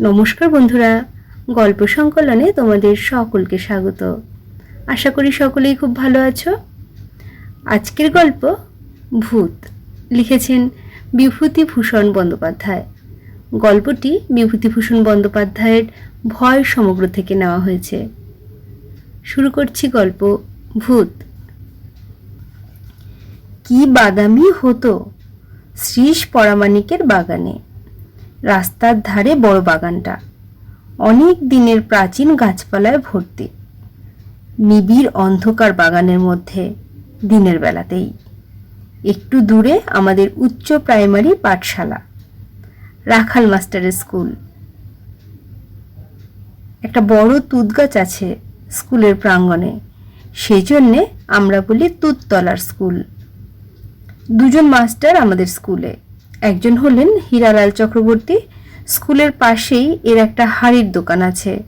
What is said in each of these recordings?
নমস্কার বন্ধুরা, গল্প সংকলনে তোমাদের সকলকে স্বাগত। আশা করি সকলেই খুব ভালো আছো। আজকের গল্প ভূত লিখেছেন বিভূতিভূষণ বন্দ্যোপাধ্যায়। গল্পটি বিভূতিভূষণ বন্দ্যোপাধ্যায়ের ভয় সমগ্র থেকে নেওয়া হয়েছে। শুরু করছি গল্প ভূত। কি বাদামি হতো শ্রীশ পরামানিকের বাগানে। রাস্তার ধারে বড় বাগানটা। অনেক দিনের প্রাচীন গাছপালায় ভর্তি। নিবিড় অন্ধকার বাগানের মধ্যে দিনের বেলাতেই। একটু দূরে আমাদের উচ্চ প্রাইমারি পাঠশালা, রাখাল মাস্টারের স্কুল। একটা বড় তুত গাছ আছে স্কুলের প্রাঙ্গণে সেই জন্যে আমরা বলি তুততলার স্কুল। দুজন মাস্টার আমাদের স্কুলে। একজন হলেন হীরালাল চক্রবর্তী। স্কুলের পাশেই এর একটা হাড়ির দোকান আছে।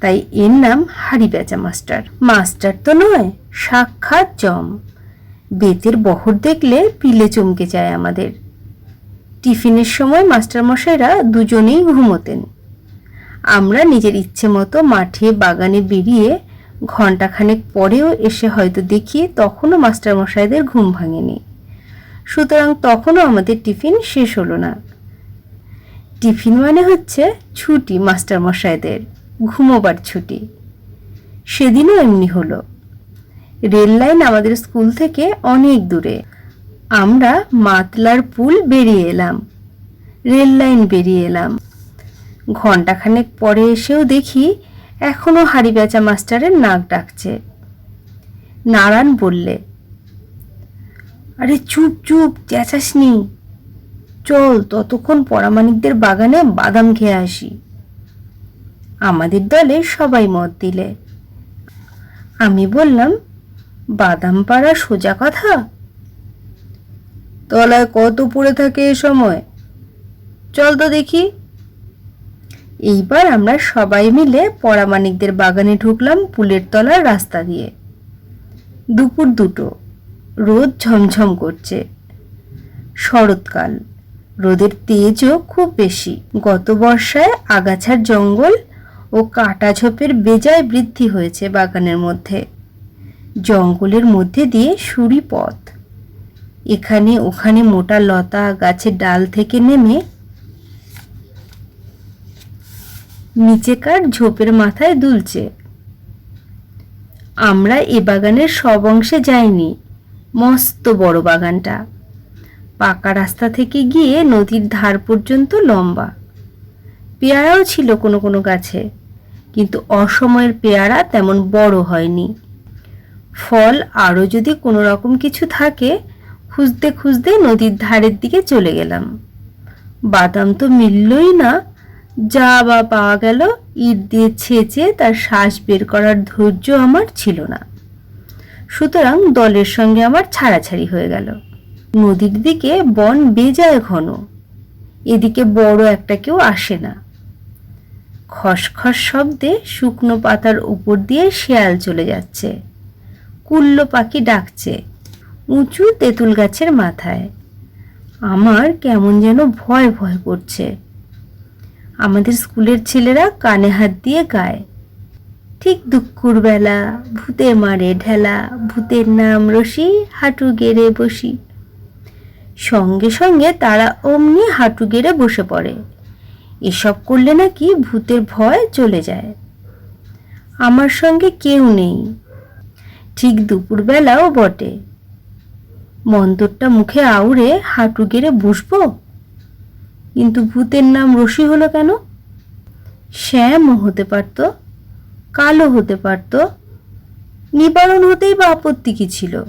তাই এর নাম হাড়ি বেচা মাস্টার। মাস্টার তো নয়, সাক্ষাৎ জম। বেতের বহর দেখলে পিলে চমকে যায় আমাদের। টিফিনের সময় মাস্টারমশাইরা দুজনেই ঘুমোতেন। আমরা নিজের ইচ্ছে মতো মাঠে বাগানে বেরিয়ে ঘন্টাখানেক পরেও এসে হয়তো দেখি তখনও মাস্টারমশাইদের ঘুম ভাঙেনি। সুতরাং তখনও আমাদের টিফিন শেষ হলো না। টিফিন মানে হচ্ছে ছুটি মাস্টার মশাইদের ঘুমোবার ছুটি। সেদিনও এমনি হলো। রেল লাইন আমাদের স্কুল থেকে অনেক দূরে। আমরা মাতলার পুল বেরিয়ে এলাম। রেল লাইন বেরিয়ে এলাম। ঘন্টাখানেক পরে এসেও দেখি এখনও হাড়ি বেচা মাস্টারের নাক ডাকছে। নারায়ণ বললে আরে চুপ চুপ চেঁচাসনি চল ততক্ষণ পরামানিকদের বাগানে বাদাম খেয়ে আসি। আমাদের দলে সবাই মত দিলে। আমি বললাম, বাদাম পাড়া সোজা কথা? তলায় কত পড়ে থাকে এ সময়? চল তো দেখি। এইবার আমরা সবাই মিলে পরামানিকদের বাগানে ঢুকলাম পুলের তলার রাস্তা দিয়ে। দুপুর দুটো। রোদ ঝমঝম করছে। শরৎকাল। রোদের তেজও খুব বেশি। গত বর্ষায় আগাছার জঙ্গল ও কাটা ঝোপের বেজায় বৃদ্ধি হয়েছে বাগানের মধ্যে। জঙ্গলের মধ্যে দিয়ে সুরি পথ। এখানে ওখানে মোটা লতা গাছের ডাল থেকে নেমে নিচেকার ঝোপের মাথায় দুলছে। আমরা এ বাগানের সব অংশে যাইনি। মস্ত বড় বাগানটা। পাকা রাস্তা থেকে গিয়ে নদীর ধার পর্যন্ত লম্বা। পেয়ারাও ছিল কোনো কোনো গাছে, কিন্তু অসময়ের পেয়ারা তেমন বড় হয়নি। ফল আরও যদি কোনো রকম কিছু থাকে, খুঁজতে খুঁজতে নদীর ধারের দিকে চলে গেলাম। বাদাম তো মিললই না, যা বা পাওয়া গেল, ইট দিয়ে ছেঁচে তার শ্বাস বের করার ধৈর্য আমার ছিল না। সুতরাং দলের সঙ্গে আমার ছাড়াছাড়ি হয়ে গেল। নদীর দিকে বন বেজায় ঘন। এদিকে বড় একটা কেউ আসে না। খসখস শব্দে শুকনো পাতার উপর দিয়ে শেয়াল চলে যাচ্ছে। কুল্ল পাখি ডাকছে, উঁচু তেঁতুল গাছের মাথায়। আমার কেমন যেন ভয় ভয় করছে। আমাদের স্কুলের ছেলেরা কানে হাত দিয়ে গায় ঠিক দুঃখুর বেলা ভূতে মারে ঢেলা, ভূতের নাম রশি, হাঁটু গেড়ে বসি। সঙ্গে সঙ্গে তারা অমনি হাঁটু গেড়ে বসে পড়ে। এসব করলে নাকি ভূতের ভয় চলে যায়। আমার সঙ্গে কেউ নেই। ঠিক দুপুরবেলাও বটে। মন্তরটা মুখে আউড়ে হাঁটু গেড়ে বসবো? কিন্তু ভূতের নাম রশি হলো কেন? শ্যামও হতে পারতো। কালো হতে পারত, নিবারণ হতেই বা আপত্তি কি ছিল?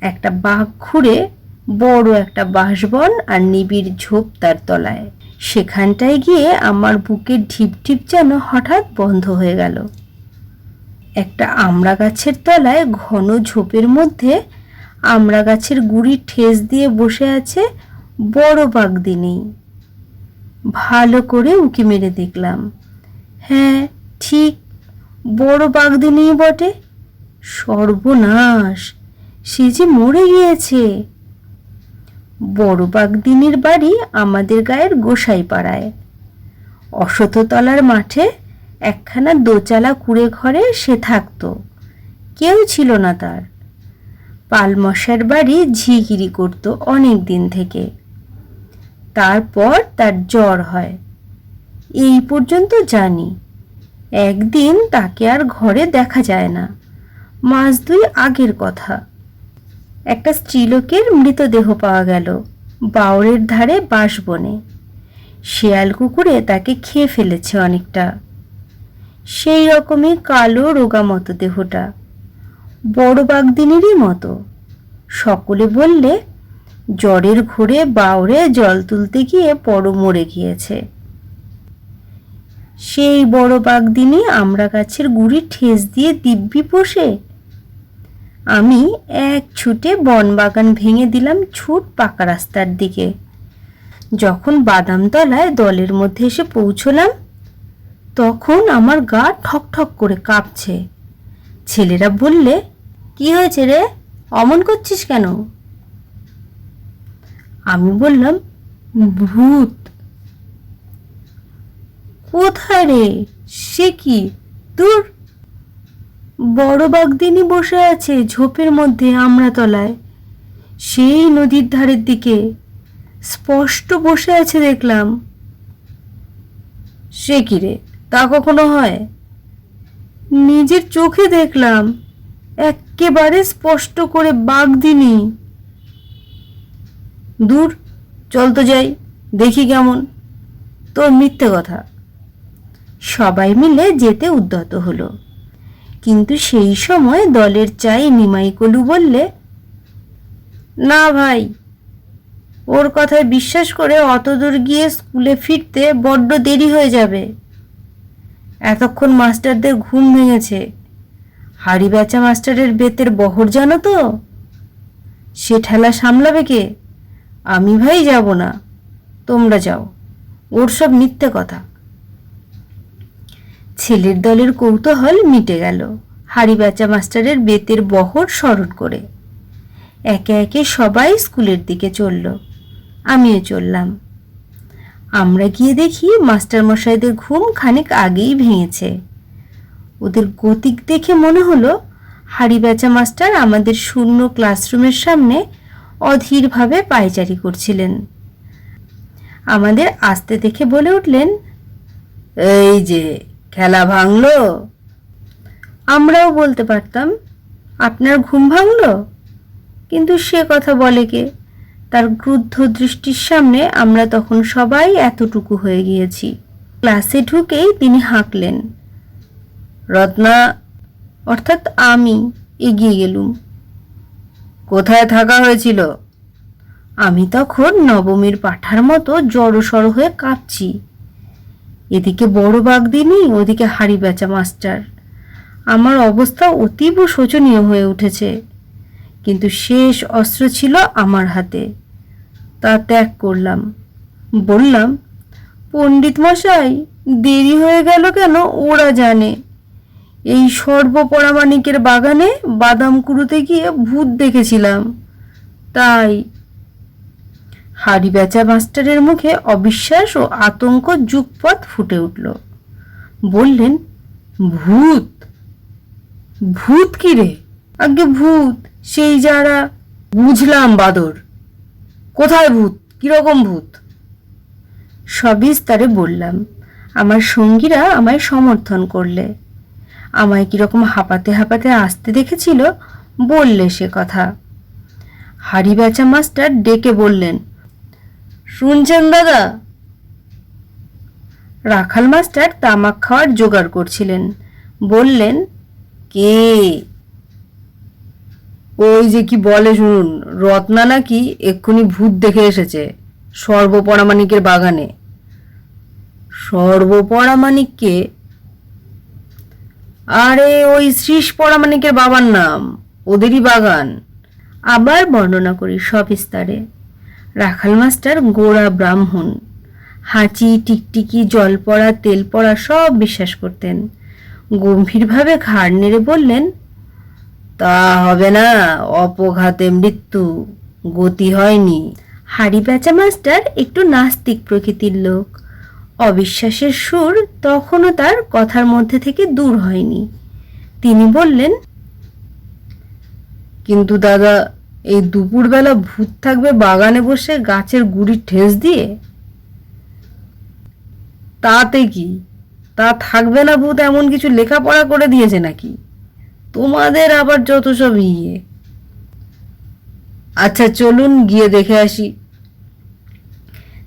একটা বাঘ ঘুরে বড় একটা বাঁশবন আর নিবিড় ঝোপ তার তলায়। সেখানটায় গিয়ে আমার বুকের ঢিপ ঢিপ যেন হঠাৎ বন্ধ হয়ে গেল। একটা আমড়া গাছের তলায় ঘন ঝোপের মধ্যে আমড়া গাছের গুড়ি ঠেস দিয়ে বসে আছে বড় বাগদিনী ভালো করে উঁকি মেরে দেখলাম। হ্যাঁ ঠিক বড় বাগদিনী বটে। সর্বনাশ, সে যে মরে গিয়েছে। বড় বাগদিনীর বাড়ি আমাদের গায়ের গোসাই পাড়ায় অশততলার মাঠে একখানা দোচালা কুড়ে ঘরে সে থাকতো। কেউ ছিল না তার। পালমশার বাড়ি ঝিগিরি করত অনেক দিন থেকে। তারপর তার জ্বর হয়। এই পর্যন্ত জানি। একদিন তাকে আর ঘরে দেখা যায় না। মাস দুই আগের কথা। একটা স্ত্রীলোকের মৃতদেহ পাওয়া গেল বাউরের ধারে বাঁশবনে শেয়াল কুকুরে তাকে খেয়ে ফেলেছে অনেকটা। সেই রকমই কালো রোগা মতো দেহটা। বড় বাগদিনেরই মতো। সকলে বললে, জ্বরের ঘোরে বাউরে জল তুলতে গিয়ে পড় মরে গিয়েছে। সেই বড় বাগদিনে আমরা গাছের গুড়ি ঠেস দিয়ে দিব্যি বসে আমি এক ছুটে বনবাগান ভেঙে দিলাম ছুট পাকা রাস্তার দিকে। যখন বাদামতলায় দলের মধ্যে এসে পৌঁছলাম, তখন আমার গা ঠক ঠক করে কাঁপছে। ছেলেরা বললে, কি হয়েছে রে? অমন করছিস কেন? আমি বললাম, ভূত। কোথায় রে? সে কি? দূর। বড় বাগদিনী বসে আছে ঝোপের মধ্যে আমরা তলায় সেই নদীর ধারের দিকে। স্পষ্ট বসে আছে দেখলাম। সে কি রে? তা কখনো হয়? নিজের চোখে দেখলাম। একেবারে স্পষ্ট করে বাগদিনী। দূর, চল তো যাই, দেখি কেমন। তোর মিথ্যে কথা। সবাই মিলে যেতে উদ্যত হলো। কিন্তু সেই সময় দলের চাই নিমাই কলু বললে, না ভাই, ওর কথায় বিশ্বাস করে অত দূর গিয়ে স্কুলে ফিরতে বড্ড দেরি হয়ে যাবে। এতক্ষণ মাস্টারদের ঘুম ভেঙেছে। হাড়ি বেচা মাস্টারের বেতের বহর জানো তো? সে ঠেলা সামলাবে কে? আমি ভাই যাব না, তোমরা যাও। ওর সব মিথ্যে কথা। ছেলের দলের কৌতূহল মিটে গেল। হাড়ি বেচা মাস্টারের বেতের বহর স্মরণ করে। একে একে সবাই স্কুলের দিকে চলল। আমিও চললাম। আমরা গিয়ে দেখি মাস্টার মশাইদের ঘুম খানিক আগেই ভেঙেছে। ওদের গতিক দেখে মনে হলো, হাড়ি বেচা মাস্টার আমাদের শূন্য ক্লাসরুমের সামনে অধীরভাবে পায়চারি করছিলেন। আমাদের আসতে দেখে বলে উঠলেন, এই যে খেলা ভাঙলো? আমরাও বলতে পারতাম, আপনার ঘুম ভাঙলো? কিন্তু সে কথা বলে কে? তার ক্রুদ্ধ দৃষ্টির সামনে আমরা তখন সবাই এতটুকু হয়ে গিয়েছি। ক্লাসে ঢুকেই তিনি হাঁকলেন। রত্না, অর্থাৎ আমি এগিয়ে গেলুম। কোথায় থাকা হয়েছিল? আমি তখন নবমীর পাঠার মতো জড়সড় হয়ে কাঁপছি এদিকে বড় বাগদিনী, ওদিকে হাড়ি বেচা মাস্টার। আমার অবস্থা অতীব শোচনীয় হয়ে উঠেছে, কিন্তু শেষ অস্ত্র ছিল আমার হাতে। তা ত্যাগ করলাম। বললাম, পণ্ডিত মশাই, দেরি হয়ে গেল কেন? ওরা জানে। এই সর্বপরামাণিকের বাগানে বাদাম কুড়োতে গিয়ে ভূত দেখেছিলাম। তাই হাড়ি বেচা মাস্টারের মুখে অবিশ্বাস ও আতঙ্ক যুগপথ ফুটে উঠল। বললেন, ভূত! ভূত কি রে? আগে ভূত, সেই যারা, বুঝলাম বাদর। কোথায় ভূত? কীরকম ভূত? সবিস্তারে বললাম, আমার সঙ্গীরা আমায় সমর্থন করলে। আমায় কীরকম হাঁপাতে হাঁপাতে আসতে দেখেছিল? বললে সে কথা। হাড়ি বেচা মাস্টার ডেকে বললেন শুনছেন দাদা? রাখাল মাস্টার তামাক খাওয়ার জোগাড় করছিলেন। বললেন, কে? ওই যে কি বলে শুনুন, রত্না নাকি এক্ষুনি ভূত দেখে এসেছে, সর্বপরামাণিকের বাগানে। সর্বপরামাণিককে? আরে, ওই শ্রীষ পরামাণিকের বাবার নাম, ওদেরই বাগান। আবার বর্ণনা করি সবিস্তারে রাখাল মাস্টার গোড়া ব্রাহ্মণ। হাঁচি, টিকটিকি জল পড়া তেল পড়া সব বিশ্বাস করতেন। গম্ভীরভাবে ঘাড় নেড়ে বললেন, তা হবে না, অপঘাতে মৃত্যু, গতি হয়নি। হাড়ি বেচা মাস্টার একটু নাস্তিক প্রকৃতির লোক। অবিশ্বাসের সুর তখনও তার কথার মধ্যে থেকে দূর হয়নি। তিনি বললেন, কিন্তু দাদা এই দুপুরবেলা ভূত থাকবে বাগানে বসে গাছের গুড়ি ঠেস দিয়ে? তাতে কি? তা থাকবে না ভূত এমন কিছু লেখাপড়া করে দিয়েছে নাকি? তোমাদের আবার যত সব ইয়ে। আচ্ছা চলুন গিয়ে দেখে আসি।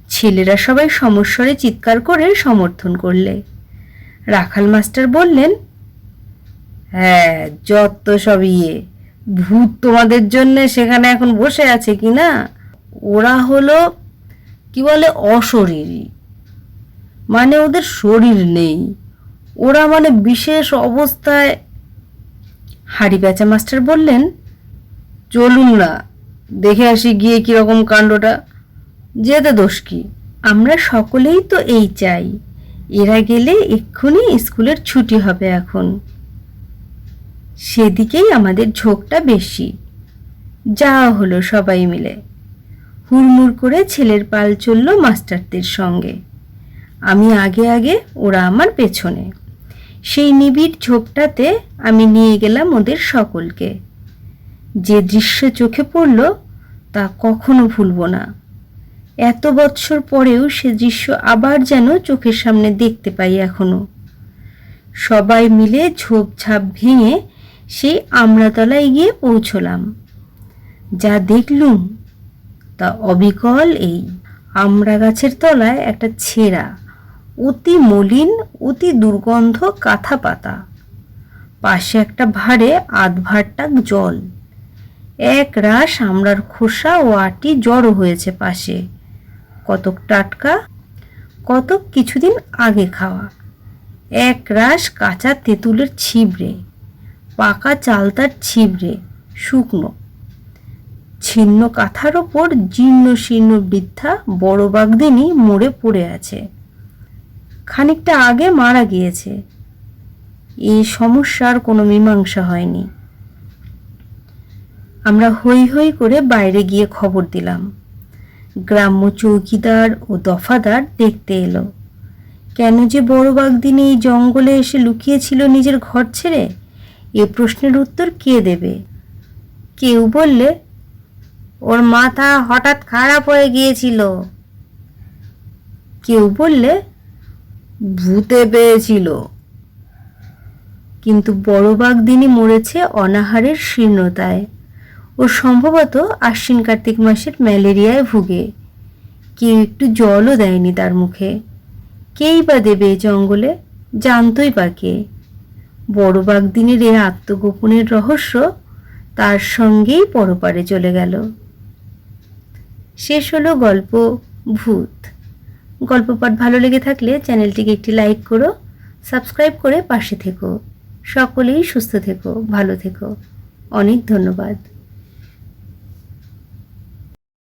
ছেলেরা সবাই সমস্বরে চিৎকার করে সমর্থন করলে। রাখাল মাস্টার বললেন হ্যাঁ যত সব ইয়ে। ভূত তোমাদের জন্য সেখানে এখন বসে আছে কি না? ওরা হলো, কি বলে, অশরীরী। মানে ওদের শরীর নেই। ওরা মানে বিশেষ অবস্থায়, হাড়ি বেচা মাস্টার বললেন, চলুন না, দেখে আসি গিয়ে কীরকম কাণ্ডটা। যেতে দোষ কি? আমরা সকলেই তো এই চাই। এরা গেলে এক্ষুনি স্কুলের ছুটি হবে এখন। সেদিকেই আমাদের ঝোঁকটা বেশি। যাওয়া হলো সবাই মিলে। হুড়মুড় করে ছেলের পাল চলল মাস্টারদের সঙ্গে। আমি আগে আগে, ওরা আমার পেছনে। সেই নিবিড় ঝোপটাতে আমি নিয়ে গেলাম ওদের সকলকে। যে দৃশ্য চোখে পড়ল, তা কখনো ভুলবো না। এত বৎসর পরেও সে দৃশ্য আবার যেন চোখের সামনে দেখতে পাই এখনও। সবাই মিলে ঝোপঝাপ ভেঙে সেই আমড়াতলায় গিয়ে পৌঁছলাম। যা দেখলুম, তা অবিকল এই। আমড়া গাছের তলায় একটা ছেঁড়া, অতি মলিন, অতি দুর্গন্ধ কাঁথা পাতা। পাশে একটা ভাড়ে আধ ভাড়টাক জল। এক রাস আমড়ার খোসা ও আটি জড়ো হয়েছে পাশে। কতক টাটকা, কতক কিছুদিন আগে খাওয়া। এক রাস কাঁচা তেঁতুলের ছিবড়ে। পাকা চালতার ছিবড়ে, শুকনো। ছিন্ন কাঁথার ওপর জীর্ণ শীর্ণ বৃদ্ধা বড় বাগদিনী মরে পড়ে আছে। খানিকটা আগে মারা গিয়েছে। এই সমস্যার কোনো মীমাংসা হয়নি। আমরা হই হই করে বাইরে গিয়ে খবর দিলাম। গ্রাম্য চৌকিদার ও দফাদার দেখতে এলো। কেন যে বড় বাগদিন এই জঙ্গলে এসে লুকিয়েছিল নিজের ঘর ছেড়ে? এ প্রশ্নের উত্তর কে দেবে? কেউ বললে, ওর মাথা হঠাৎ খারাপ হয়ে গিয়েছিল। কেউ বললে, ভূতে পেয়েছিল। কিন্তু বড় বাগদিনী মরেছে অনাহারের শীর্ণতায় ও সম্ভবত আশ্বিন কার্তিক মাসের ম্যালেরিয়ায় ভুগে। কেউ একটু জলও দেয়নি তার মুখে। কেই বা দেবে জঙ্গলে? জানতই বা কে। বড় বাগদিনের এ আত্মগোপনের রহস্য তার সঙ্গেই পরপারে চলে গেল। শেষ হলো গল্প ভূত। গল্প পাঠ ভালো লেগে থাকলে চ্যানেলটিকে একটি লাইক করো, সাবস্ক্রাইব করে পাশে থেকো। সকলেই সুস্থ থেকো, ভালো থেকো। অনেক ধন্যবাদ।